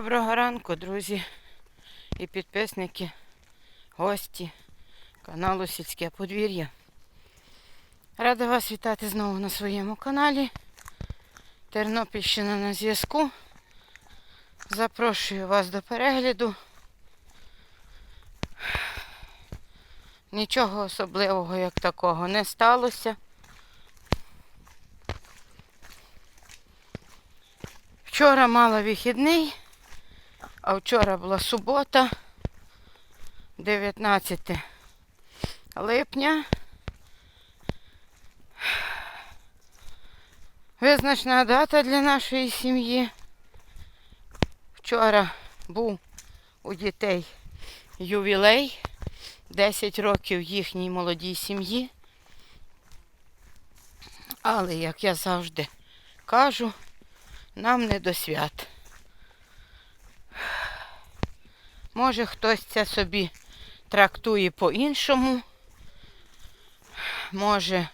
Доброго ранку, друзі і підписники, гості каналу Сільське подвір'я. Рада вас вітати знову на своєму каналі. Тернопільщина на зв'язку. Запрошую вас до перегляду. Нічого особливого як такого не сталося. Вчора мала вихідний, а вчора була субота, 19 липня. Визначна дата для нашої сім'ї. Вчора був у дітей ювілей, 10 років їхній молодій сім'ї. Але, як я завжди кажу, нам не до свят. Може, хтось це собі трактує по-іншому. Може,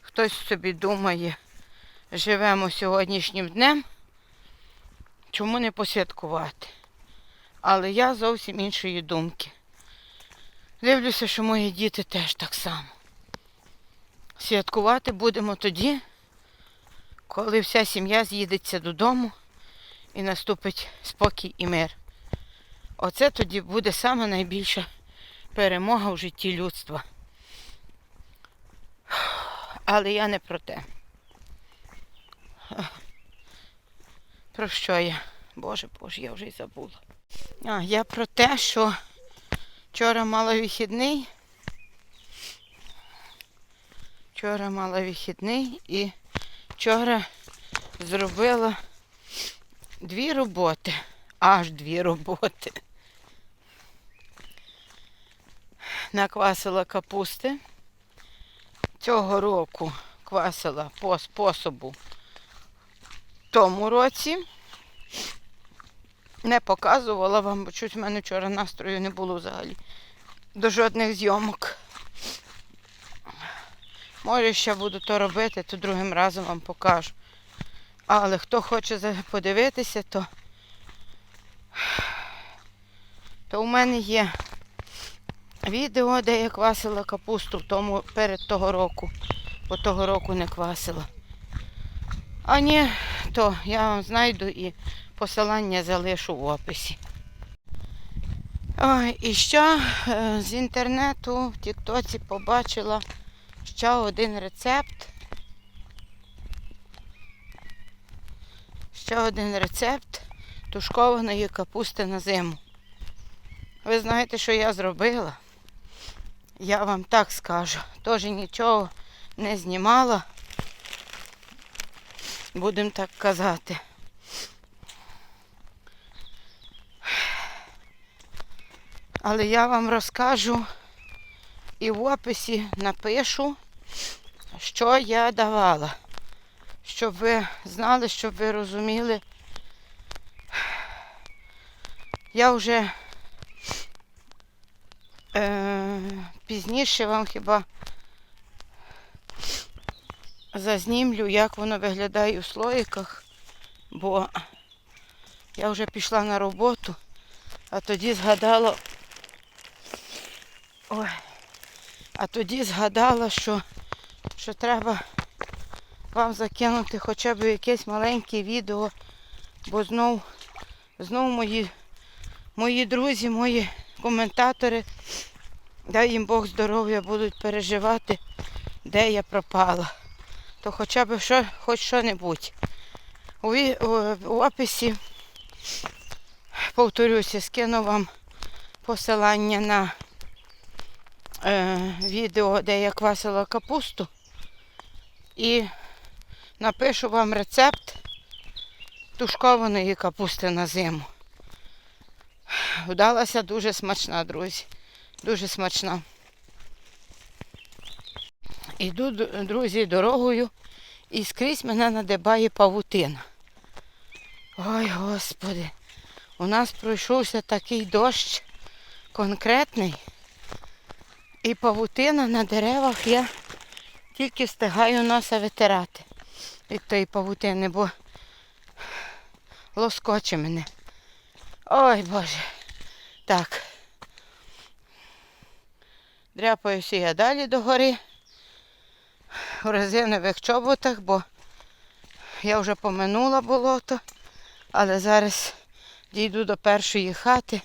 хтось собі думає, живемо сьогоднішнім днем. Чому не посвяткувати? Але я зовсім іншої думки. Дивлюся, що мої діти теж так само. Святкувати будемо тоді, коли вся сім'я з'їдеться додому і наступить спокій і мир. Оце тоді буде саме найбільша перемога в житті людства. Але я не про те. Про що я? Боже Боже, я вже й забула. А, я про те, що вчора мала вихідний. Вчора мала вихідний і вчора зробила дві роботи. Аж дві роботи. Наквасила капусти. Цього року квасила по способу тому році. Не показувала вам, бо щось в мене вчора настрою не було взагалі. До жодних зйомок. Може, ще буду то робити, то другим разом вам покажу. Але хто хоче подивитися, то, то у мене є відео, де я квасила капусту тому, перед того року, бо того року не квасила. А ні, то я вам знайду і посилання залишу в описі. І ще з інтернету в Тіктоці побачила ще один рецепт. Ще один рецепт тушкованої капусти на зиму. Ви знаєте, що я зробила? Я вам так скажу. Теж нічого не знімала. Будемо так казати. Але я вам розкажу і в описі напишу, що я давала. Щоб ви знали, щоб ви розуміли. Я вже е, пізніше вам хіба зазнімлю, як воно виглядає у слоїках, бо я вже пішла на роботу, а тоді згадала. Ой, а тоді згадала, що, що треба вам закинути хоча б якесь маленьке відео, бо знов, знов мої, мої друзі, мої коментатори, дай їм Бог здоров'я, будуть переживати, де я пропала. То хоча б що, хоч що-небудь. У, у, описі, повторюся, скину вам посилання на е, відео, де я квасила капусту. І напишу вам рецепт тушкованої капусти на зиму. Вдалася дуже смачна, друзі. Дуже смачна. Іду, друзі, дорогою і скрізь мене надибає павутина. Ой, Господи, у нас пройшовся такий дощ конкретний. І павутина на деревах я тільки встигаю носа витирати від тої павутини, бо лоскоче мене. Ой, Боже. Так. Дряпаюся я далі до гори у резинових чоботах, бо я вже поминула болото, але зараз дійду до першої хати.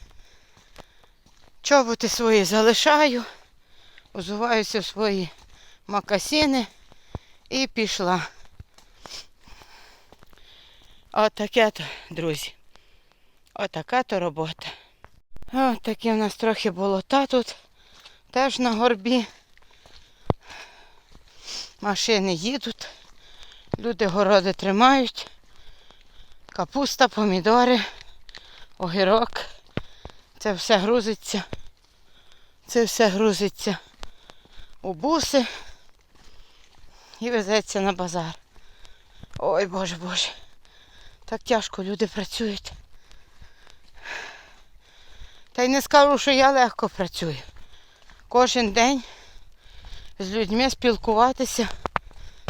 Чоботи свої залишаю, озуваюся в свої макасини і пішла. Отаке то, друзі. Отака то робота. О, такі в нас трохи болота тут. Теж на горбі. Машини їдуть. Люди городи тримають. Капуста, помідори, огірок. Це все грузиться. Це все грузиться у буси і везеться на базар. Ой, Боже, Боже. Так тяжко люди працюють. Та й не скажу, що я легко працюю. Кожен день з людьми спілкуватися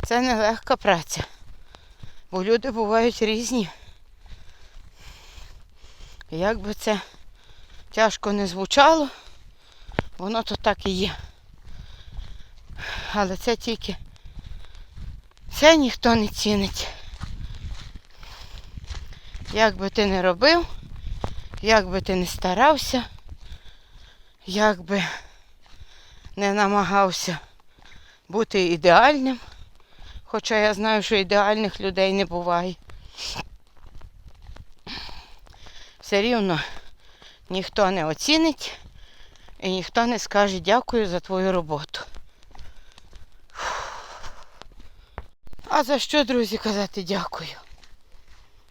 це не легка праця. Бо люди бувають різні. Як би це тяжко не звучало, воно то так і є. Але це тільки це ніхто не цінить. Як би ти не робив, як би ти не старався, як би не намагався бути ідеальним, хоча я знаю, що ідеальних людей не буває. Все рівно ніхто не оцінить і ніхто не скаже дякую за твою роботу. А за що, друзі, казати дякую?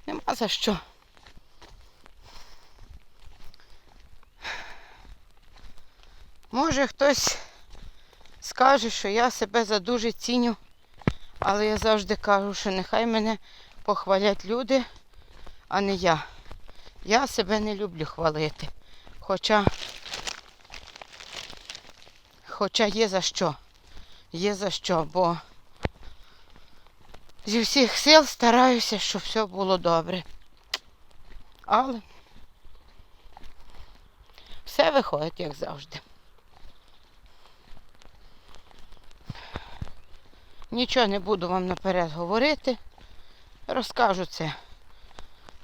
Нема за що. Може хтось скаже, що я себе за дуже ціню, але я завжди кажу, що нехай мене похвалять люди, а не я. Я себе не люблю хвалити. Хоча, хоча є за що. Є за що, бо зі всіх сил стараюся, щоб все було добре. Але все виходить, як завжди. Нічого не буду вам наперед говорити. Розкажу це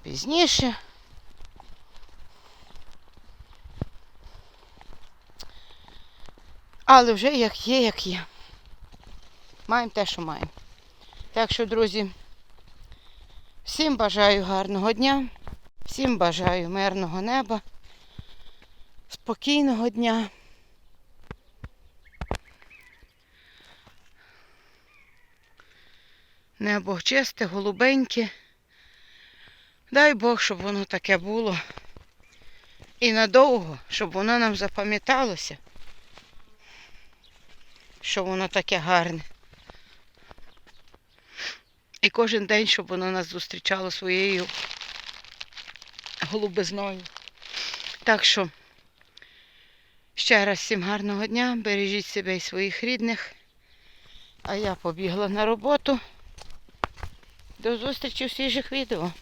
пізніше. Але вже як є, як є. Маємо те, що маємо. Так що, друзі, всім бажаю гарного дня, всім бажаю мирного неба, спокійного дня. Небо чисте, голубеньке. Дай Бог, щоб воно таке було. І надовго, щоб воно нам запам'яталося, що воно таке гарне. І кожен день, щоб воно нас зустрічало своєю голубизною. Так що ще раз всім гарного дня, бережіть себе і своїх рідних. А я побігла на роботу. До зустрічі в свіжих відео.